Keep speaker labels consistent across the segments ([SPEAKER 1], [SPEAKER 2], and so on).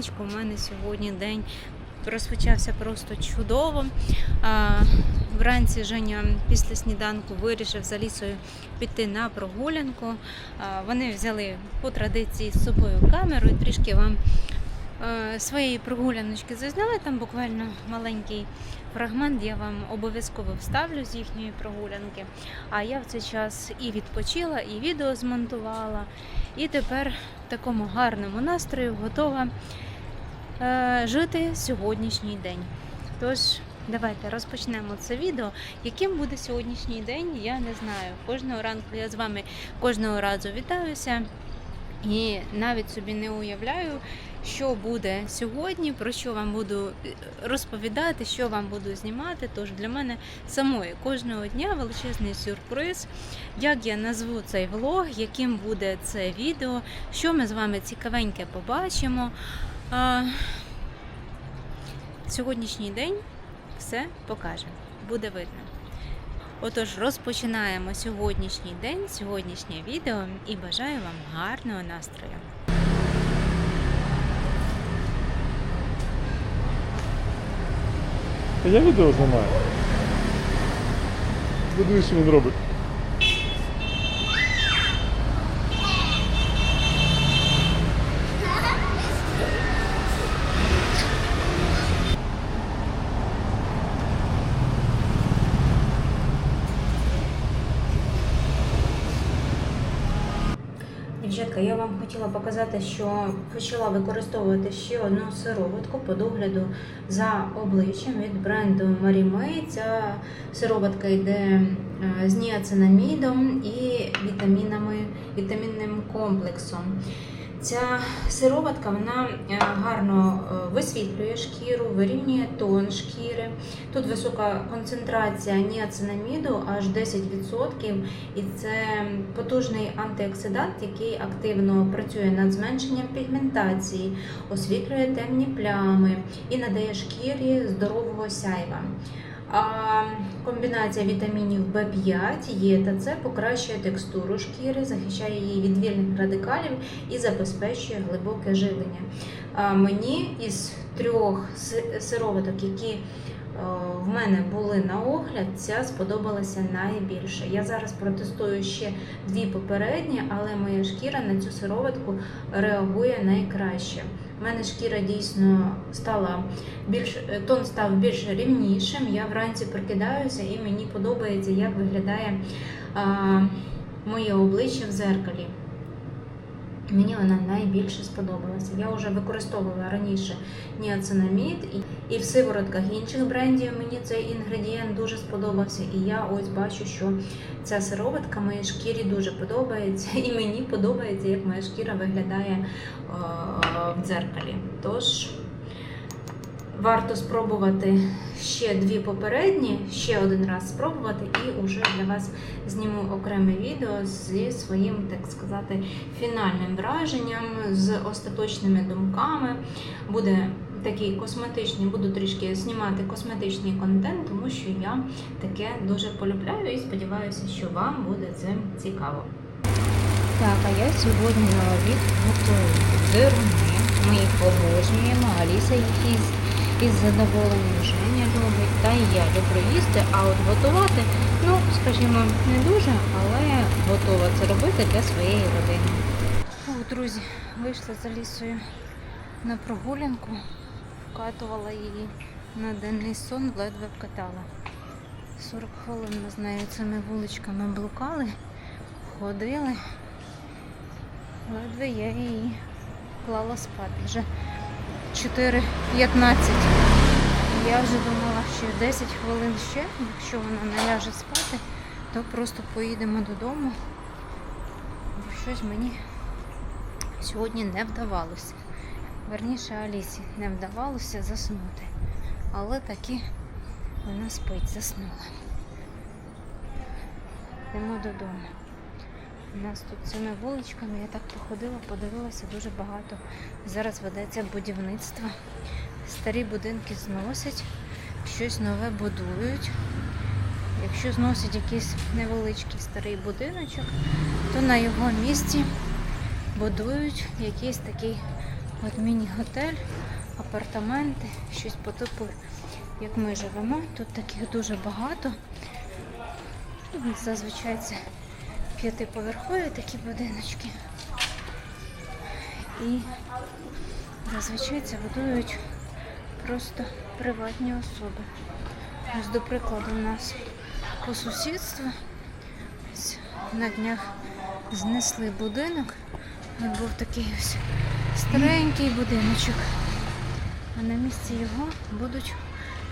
[SPEAKER 1] раночку. У мене сьогодні день розпочався просто чудово. Вранці Женя після сніданку вирішив за лісою піти на прогулянку. Вони взяли по традиції з собою камеру і трішки вам своєї прогуляночки зазняли. Там буквально маленький фрагмент я вам обов'язково вставлю з їхньої прогулянки. А я в цей час і відпочила, і відео змонтувала, і тепер в такому гарному настрою готова жити сьогоднішній день. Тож, давайте розпочнемо це відео. Яким буде сьогоднішній день, я не знаю. Кожного ранку я з вами кожного разу вітаюся. І навіть собі не уявляю, що буде сьогодні, про що вам буду е, розповідати, що вам буду знімати. Тож для мене самої кожного дня величезний сюрприз, як я назву цей влог, яким буде це відео, що ми з вами цікавеньке побачимо. А, Сьогоднішній день все покаже, буде видно. Отож, розпочинаємо сьогоднішній день, сьогоднішнє відео і бажаю вам гарного настрою.
[SPEAKER 2] Я відео знімаю. Подивись, що він робить.
[SPEAKER 1] Дівчатка, я вам хотіла показати, що почала використовувати ще одну сироватку по догляду за обличчям від бренду Marie. Ця сироватка йде е, з ніацинамідом і вітамінами, вітамінним комплексом. Ця сироватка вона е, гарно е, висвітлює шкіру, вирівнює тон шкіри. Тут висока концентрація ніацинаміду, аж 10%, і це потужний антиоксидант, який активно працює над зменшенням пігментації, освітлює темні плями і надає шкірі здорового сяйва. Комбінація вітамінів В5, Е та С покращує текстуру шкіри, захищає її від вільних радикалів і забезпечує глибоке живлення. Мені із трьох си- сироваток, які е, в мене були на огляд, ця сподобалася найбільше. Я зараз протестую ще дві попередні, але моя шкіра на цю сироватку реагує найкраще. У мене шкіра дійсно стала більш е, тон став більш рівнішим. Я вранці прокидаюся і мені подобається, як виглядає а, моє обличчя в зеркалі. Мені вона найбільше сподобалася. Я вже використовувала раніше ніацинамід і, в сиворотках інших брендів мені цей інгредієнт дуже сподобався. І я ось бачу, що ця сироватка моїй шкірі дуже подобається, і мені подобається, як моя шкіра виглядає е, в дзеркалі. Тож варто спробувати ще дві попередні, ще один раз спробувати, і вже для вас зніму окреме відео зі своїм, так сказати, фінальним враженням, з остаточними думками. Буде такий косметичний, буду трішки знімати косметичний контент, тому що я таке дуже полюбляю і сподіваюся, що вам буде це цікаво. Так, а я сьогодні на обід готую дирни. Ми їх обожнюємо, Аліса їх із, із задоволенням Женя любить, та і я люблю їсти, а от готувати, ну, скажімо, не дуже, але готова це робити для своєї родини. О, друзі, вийшла за лісою на прогулянку, вкатувала її на денний сон, ледве вкатала. 40 хвилин ми з нею цими вуличками блукали, ходили. Ледве я її клала спати. Вже 4.15. Я вже думала, що 10 хвилин ще, якщо вона не ляже спати, то просто поїдемо додому. Бо щось мені сьогодні не вдавалося. Верніше Алісі не вдавалося заснути. Але таки вона спить, заснула. Йдемо додому. У нас тут цими вуличками я так походила, подивилася дуже багато. Зараз ведеться будівництво. Старі будинки зносять, щось нове будують. Якщо зносять якийсь невеличкий старий будиночок, то на його місці будують якийсь такий От міні-готель, апартаменти, щось по типу, як ми живемо. Тут таких дуже багато. Зазвичай це п'ятиповерхові такі будиночки. І зазвичай це будують просто приватні особи. Ось, до прикладу, у нас по сусідству ось на днях знесли будинок. От був такий ось старенький будиночок. А на місці його будуть,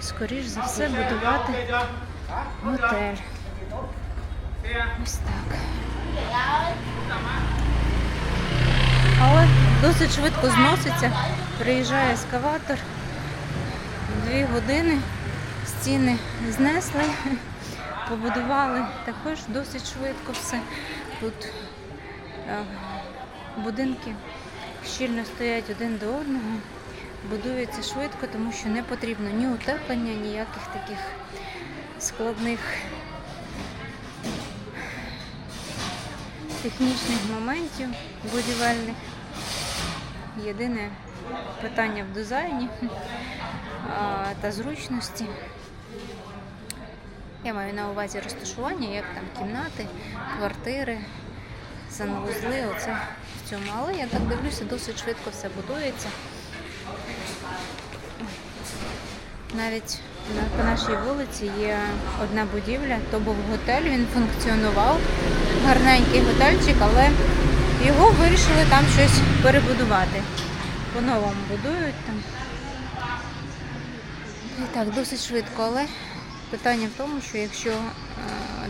[SPEAKER 1] скоріш за все, будувати готель. Ось так. Але досить швидко зноситься. Приїжджає ескаватор. Дві години стіни знесли, побудували також досить швидко все. Тут е, будинки щільно стоять один до одного, будуються швидко, тому що не потрібно ні утеплення, ніяких таких складних технічних моментів будівельних. Єдине питання в дизайні та зручності. Я маю на увазі розташування, як там кімнати, квартири, санвузли, оце в цьому. Але я так дивлюся, досить швидко все будується. Навіть на- по нашій вулиці є одна будівля, то був готель, він функціонував, гарненький готельчик, але його вирішили там щось перебудувати. По-новому будують там. І так, досить швидко, але питання в тому, що якщо е,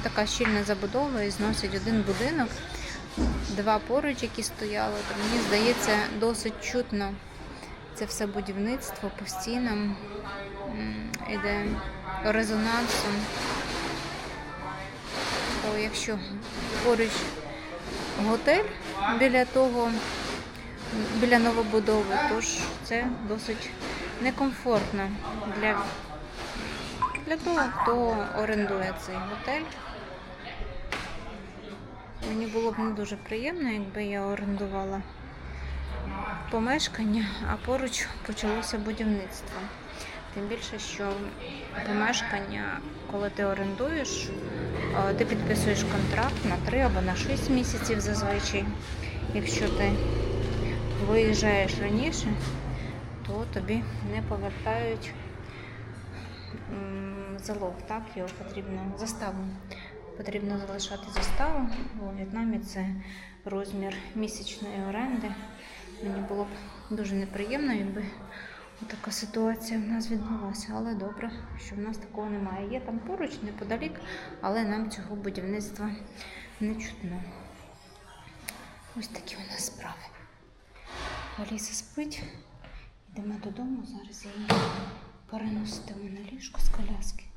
[SPEAKER 1] така щільна забудова і зносять один будинок, два поруч, які стояли, то мені здається, досить чутно це все будівництво по стінам м, іде резонансом. То якщо поруч готель біля того, біля новобудови, то ж це досить некомфортно для, для того, хто орендує цей готель. Мені було б не дуже приємно, якби я орендувала помешкання, а поруч почалося будівництво. Тим більше, що помешкання, коли ти орендуєш, е, ти підписуєш контракт на 3 або на 6 місяців зазвичай. Якщо ти виїжджаєш раніше, то тобі не повертають залог, так? Його потрібно заставу. Потрібно залишати заставу. У В'єтнамі це розмір місячної оренди. Мені було б дуже неприємно, якби така ситуація в нас відбулася. Але добре, що в нас такого немає. Є там поруч, неподалік, але нам цього будівництва не чутно. Ось такі у нас справи. Аліса спить. Йдемо додому. Зараз її переноситиму на ліжко з коляски.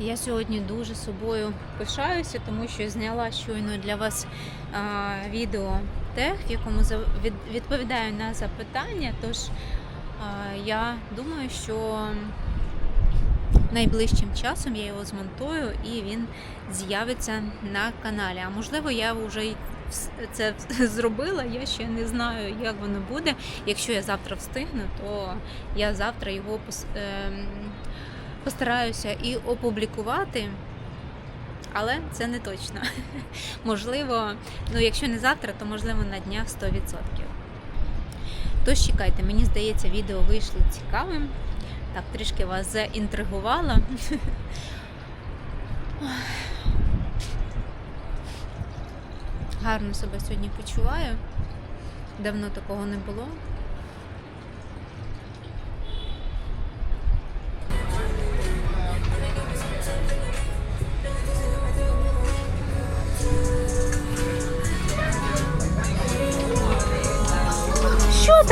[SPEAKER 1] Я сьогодні дуже собою пишаюся, тому що зняла щойно для вас а, відео тех, в якому відповідаю на запитання. Тож а, я думаю, що найближчим часом я його змонтую і він з'явиться на каналі. А можливо, я вже й це зробила. Я ще не знаю, як воно буде. Якщо я завтра встигну, то я завтра його пос- ем, постараюся і опублікувати. Але це не точно. Можливо, ну якщо не завтра, то можливо на днях 100%. Тож чекайте, мені здається, відео вийшло цікавим. Так, трішки вас заінтригувала. Гарно себе сьогодні почуваю. Давно такого не було.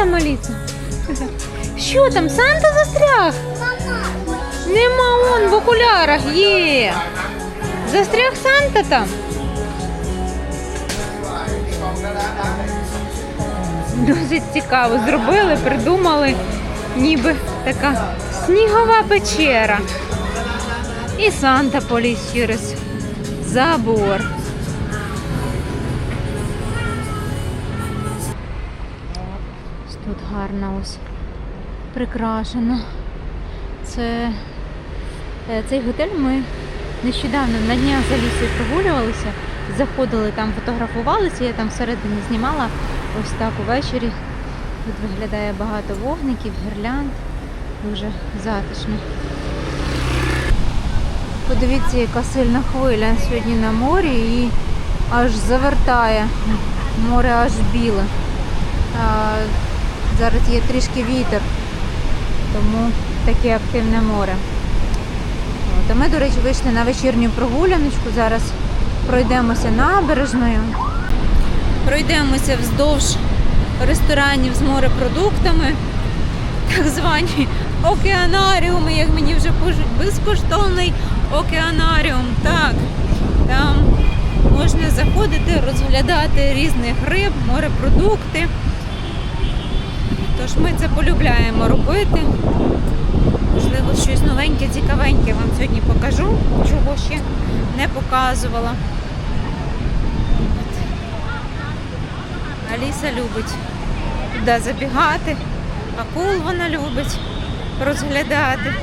[SPEAKER 1] Там, Аліса? Що там? Санта застряг? Нема он в окулярах є. Застряг Санта там. Досить цікаво зробили, придумали, ніби така снігова печера. І Санта поліз через забор. Тут гарно ось прикрашено. Це, е, цей готель ми нещодавно на днях за лісою прогулювалися, заходили там, фотографувалися, я там всередині знімала ось так увечері. Тут виглядає багато вогників, гірлянд. Дуже затишно. Подивіться, яка сильна хвиля сьогодні на морі і аж завертає. Море аж біле. Зараз є трішки вітер, тому таке активне море. От, а ми, до речі, вийшли на вечірню прогуляночку. Зараз пройдемося набережною. Пройдемося вздовж ресторанів з морепродуктами, так звані океанаріуми, як мені вже пишуть, безкоштовний океанаріум. Так, там можна заходити, розглядати різних риб, морепродукти. Тож ми це полюбляємо робити. Можливо, щось новеньке, цікавеньке вам сьогодні покажу, чого ще не показувала. Аліса любить туди забігати, акул вона любить розглядати.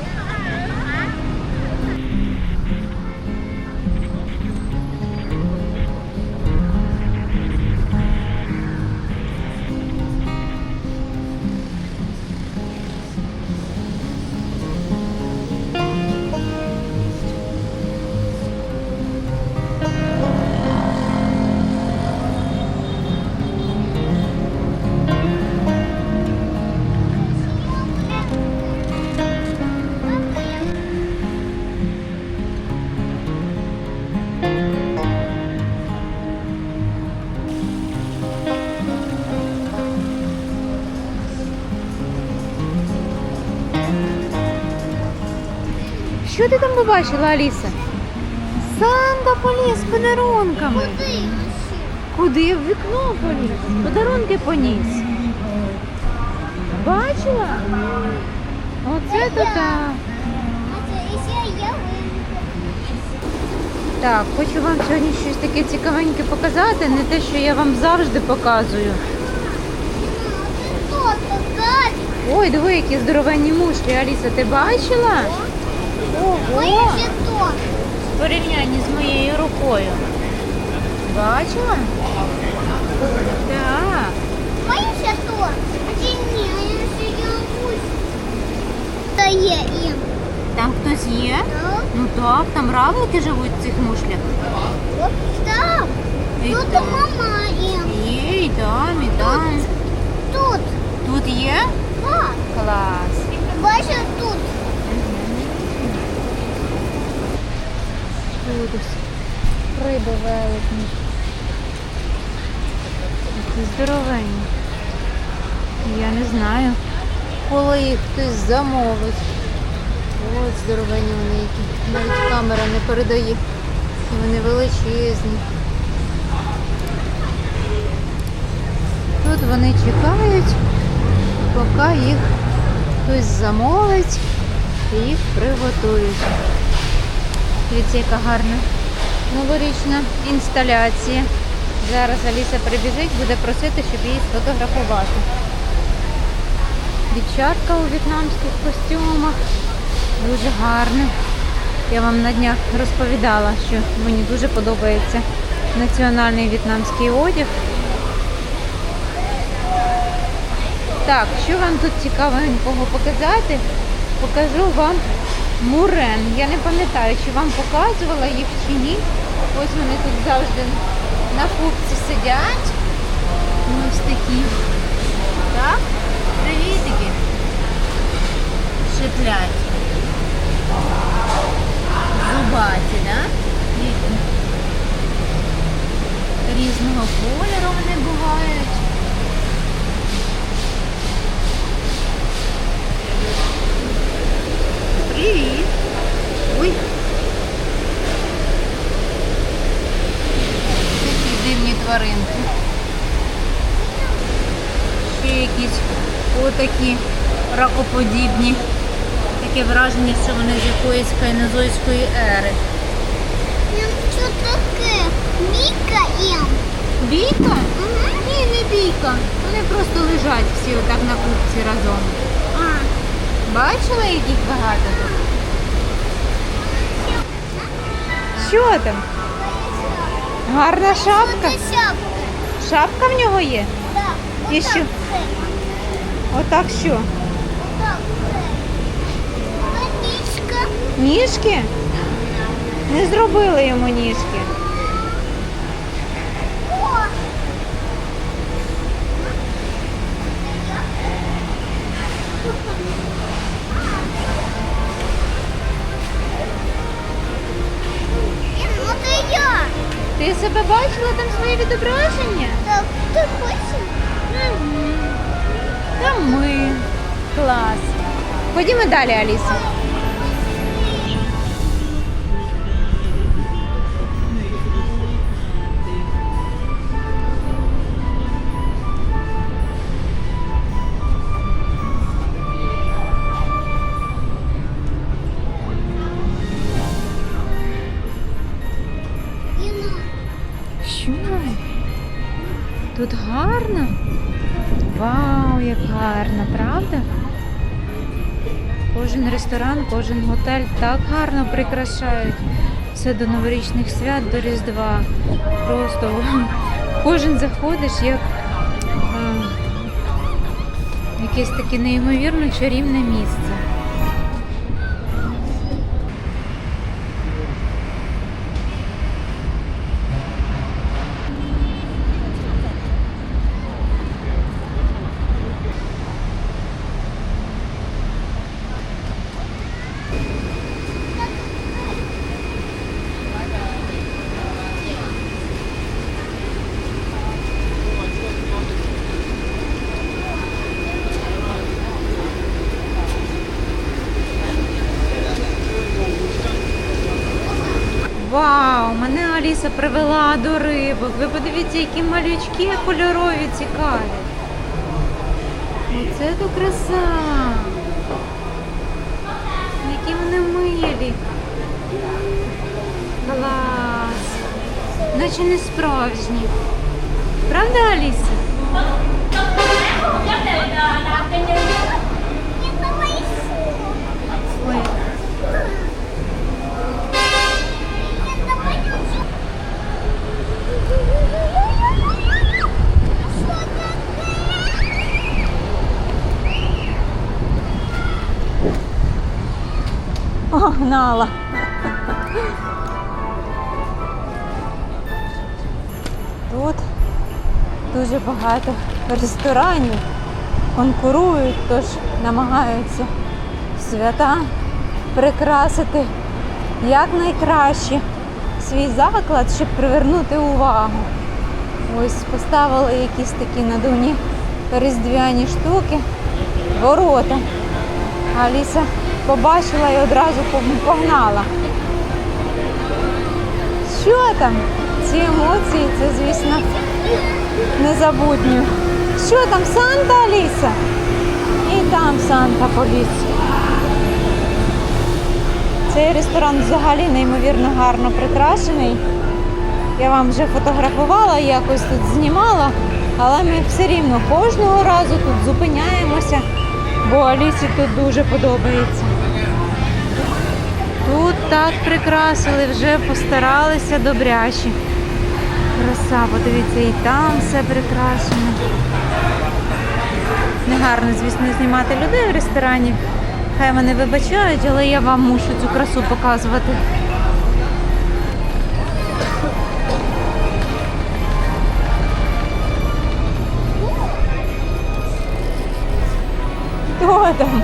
[SPEAKER 1] Що ти там побачила, Аліса? Санта поліз подарунками. Куди? В вікно поліз. Подарунки поніс. Бачила? Оце то так. Так, хочу вам сьогодні щось таке цікавеньке показати, не те, що я вам завжди показую. Ой, диви, які здоровенні мушлі, Аліса, ти бачила? Ого! В порівнянні з моєю рукою. Бачила? Так. Там хтось є? Ну так, там равлики живуть в цих мушлях. І
[SPEAKER 3] Тут
[SPEAKER 1] там.
[SPEAKER 3] мама им.
[SPEAKER 1] Є, і там, і там.
[SPEAKER 3] Тут.
[SPEAKER 1] Тут є?
[SPEAKER 3] Так.
[SPEAKER 1] Клас.
[SPEAKER 3] Бачиш тут.
[SPEAKER 1] Тут риби великні. Такі здоровенні. Я не знаю, коли їх хтось замовить. От здоровенні вони які. Навіть камера не передає. І вони величезні. Тут вони чекають, поки їх хтось замовить і їх приготують. Дивіться, яка гарна новорічна інсталяція. Зараз Аліса прибіжить, буде просити, щоб її сфотографувати. Дівчатка у в'єтнамських костюмах. Дуже гарна. Я вам на днях розповідала, що мені дуже подобається національний в'єтнамський одяг. Так, що вам тут цікавенького показати? Покажу вам мурен. Я не пам'ятаю, чи вам показувала їх чи ні. Ось вони тут завжди на купці сидять. Ось такі. Так? Привітики. Шиплять. Зубаті, так? Да? Різного кольору вони бувають. Привіт. Ой. Такі дивні тваринки. Ще якісь отакі ракоподібні. Таке враження, що вони з якоїсь кайнозойської ери.
[SPEAKER 3] Что таке? Мика им.
[SPEAKER 1] Бійка?
[SPEAKER 3] Угу.
[SPEAKER 1] Ні, не бійка. Вони просто лежать всі отак на купці разом. Бачила, яких багато тут? Що там? Гарна шапка.
[SPEAKER 3] шапка.
[SPEAKER 1] В нього є?
[SPEAKER 3] Так,
[SPEAKER 1] І
[SPEAKER 3] отак
[SPEAKER 1] що? Отак що? Ніжки? Не зробили йому ніжки. Ти себе бачила там своє відображення?
[SPEAKER 3] Так, ти хочеш?
[SPEAKER 1] Та ми. Клас. Ходімо далі, Аліса. Ресторан, кожен готель так гарно прикрашають. Все до новорічних свят, до Різдва. Просто кожен заходиш як а, якесь таке неймовірно чарівне місце. Мене привела до рибок. Ви подивіться, які малючки кольорові цікаві. Оце то краса. Які вони милі. Клас. Наче не справжні. Правда, Аліса?
[SPEAKER 3] Я повишу.
[SPEAKER 1] Ой,
[SPEAKER 3] Я повишу.
[SPEAKER 1] Погнала. Тут дуже багато ресторанів конкурують, тож намагаються свята прикрасити якнайкраще свій заклад, щоб привернути увагу. Ось поставили якісь такі надувні різдвяні штуки, ворота. Аліса побачила і одразу погнала. Що там? Ці емоції, це, звісно, незабутні. Що там, Санта Аліса? І там Санта Поліс. Цей ресторан взагалі неймовірно гарно прикрашений. Я вам вже фотографувала, якось тут знімала, але ми все рівно кожного разу тут зупиняємося, бо Алісі тут дуже подобається. Тут так прикрасили, вже постаралися добряче. Краса, подивіться, і там все прикрашено. Негарно, звісно, знімати людей в ресторані. Хай мене вибачають, але я вам мушу цю красу показувати. Хто там?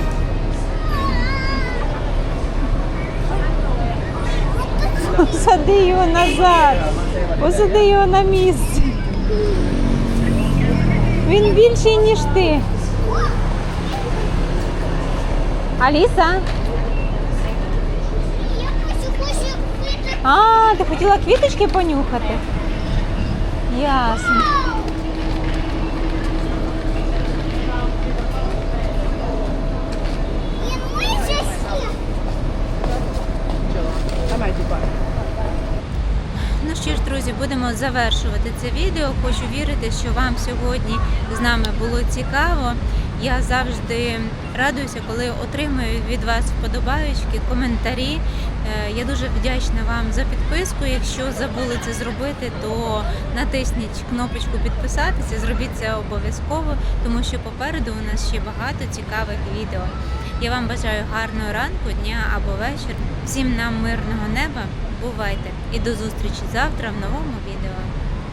[SPEAKER 1] Посади його назад. Посади його на місце. Він більший, ніж ти. Аліса?
[SPEAKER 3] Я хочу, хочу пити.
[SPEAKER 1] А, ти хотіла квіточки понюхати? Ясно. Ну що ж, друзі, будемо завершувати це відео. Хочу вірити, що вам сьогодні з нами було цікаво. Я завжди радуюся, коли отримую від вас вподобаючки, коментарі. Е, Я дуже вдячна вам за підписку. Якщо забули це зробити, то натисніть кнопочку підписатися, зробіть це обов'язково, тому що попереду у нас ще багато цікавих відео. Я вам бажаю гарного ранку, дня або вечір. Всім нам мирного неба. Бувайте і до зустрічі завтра в новому.